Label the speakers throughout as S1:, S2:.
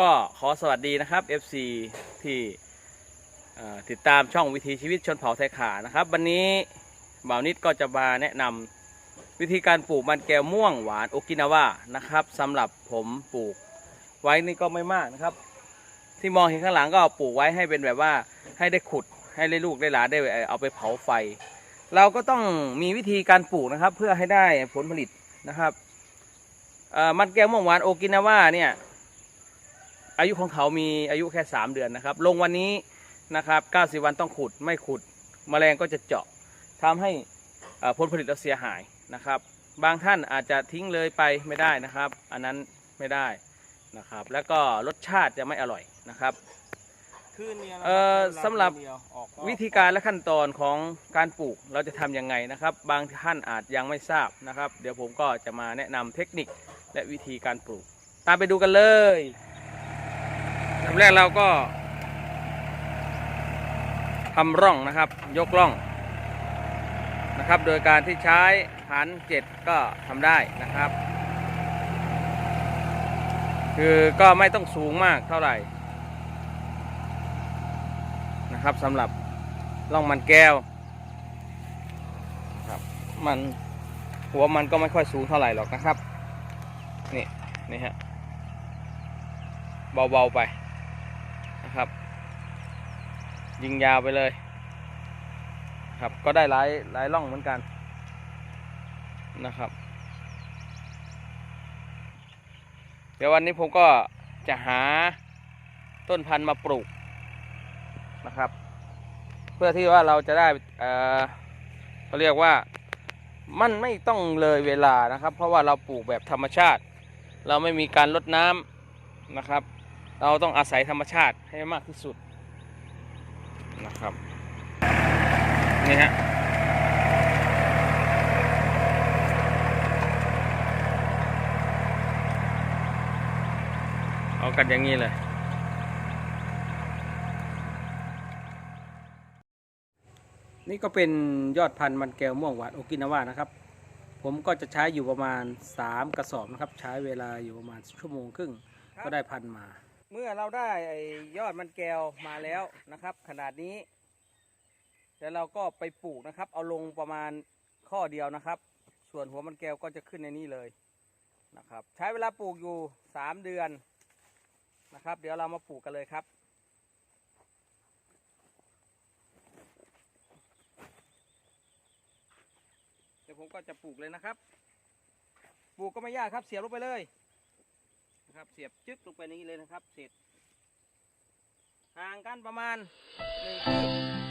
S1: ก็ขอสวัสดีนะครับ FC ที่ติดตามช่องวิถีชีวิตชนเผ่าไทยขานะครับ วันนี้บ่าวนิดก็จะมาแนะนำวิธีการปลูกมันแก้วม่วงหวานโอกินาวานะครับสำหรับผมปลูกไว้นี่ก็ไม่มากนะครับ ที่มองเห็นข้างหลังก็ปลูกไว้ให้เป็นแบบว่าให้ได้ขุดให้ได้ลูกได้หลานได้เอาไปเผาไฟ เราก็ต้องมีวิธีการปลูกนะครับ เพื่อให้ได้ผลผลิตนะครับมันแก้วม่วงหวานโอกินาวาเนี่ย อายุของเขามีอายุแค่ 3 เดือนนะครับ ลงวันนี้นะครับ90 วันต้องขุดไม่ขุดแมลงก็จะเจาะทำให้เอ่อผลผลิตเราเสียหายนะครับ บางท่านอาจจะทิ้งเลยไปไม่ได้นะครับ อันนั้นไม่ได้นะครับ แล้วก็รสชาติจะไม่อร่อยนะครับ
S2: คืนเดียวนะ
S1: เอ่อ
S2: ค
S1: สำหรับ
S2: คืนเดียวออกรอบ
S1: วิธีการและขั้นตอนของการปลูกเราจะทำยังไงนะครับ บางท่านอาจยังไม่ทราบนะครับ เดี๋ยวผมก็จะมาแนะนำเทคนิคและวิธีการปลูก ตามไปดูกันเลย ลำแรกเราก็ทำร่องนะครับ ยกร่องนะครับ โดยการที่ใช้หันเจ็ดก็ทำได้นะครับ คือก็ไม่ต้องสูงมากเท่าไหร่นะครับสำหรับร่องมันแก้วครับมันหัวมันก็ไม่ค่อยสูงเท่าไหร่หรอกนะครับ นี่นี่ฮะเบาๆไป นะครับ ยิงยาวไปเลย ครับก็ได้หลายหลายร่องเหมือนกันนะครับ เดี๋ยววันนี้ผมก็จะหาต้นพันธุ์มาปลูกนะครับ เพื่อที่ว่าเราจะได้เอ่อเขาเรียกว่ามันไม่ต้องเลยเวลานะครับ เพราะว่าเราปลูกแบบธรรมชาติ เราไม่มีการลดน้ำนะครับ เราต้องอาศัยธรรมชาติให้มากที่สุดนะครับนี่ฮะเอากันอย่างนี้เลยนี่ก็เป็นยอดพันธุ์มันแก้วม่วงหวานโอกินาวานะครับ ผมก็จะใช้อยู่ประมาณ 3 กระสอบนะครับ ใช้เวลาอยู่ประมาณชั่วโมงครึ่งก็ได้พันธุ์มา เมื่อเราได้ไอ้ยอดมันแก้วมาแล้วนะครับ ขนาดนี้ แล้วเราก็ไปปลูกนะครับ เอาลงประมาณข้อเดียวนะครับ ส่วนหัวมันแก้วก็จะขึ้นในนี้เลยนะครับ ใช้เวลาปลูกอยู่ 3 เดือนนะครับ เดี๋ยวเรามาปลูกกันเลยครับเดี๋ยวผมก็จะปลูกเลยนะครับ ปลูกก็ไม่ยากครับเสียบลงไปเลย นะครับ เสียบจึ๊กลงไปนี้เลยนะครับ เสร็จ ห่างกันประมาณหนึ่งคืบ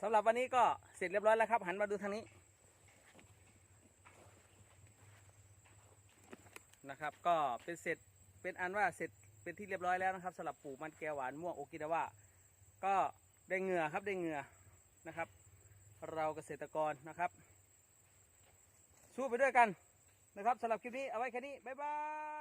S1: สำหรับวันนี้ก็เสร็จเรียบร้อยแล้วครับ หันมาดูทางนี้นะครับ ก็เป็นเสร็จเป็นอันว่าเสร็จเป็นที่เรียบร้อยแล้วนะครับสำหรับปลูกมันแกวหวานม่วงโอกินาวาก็ได้เหงื่อครับได้เหงื่อนะครับ เราเกษตรกรนะครับ สู้ไปด้วยกันนะครับสำหรับคลิปนี้เอาไว้แค่นี้บ๊ายบาย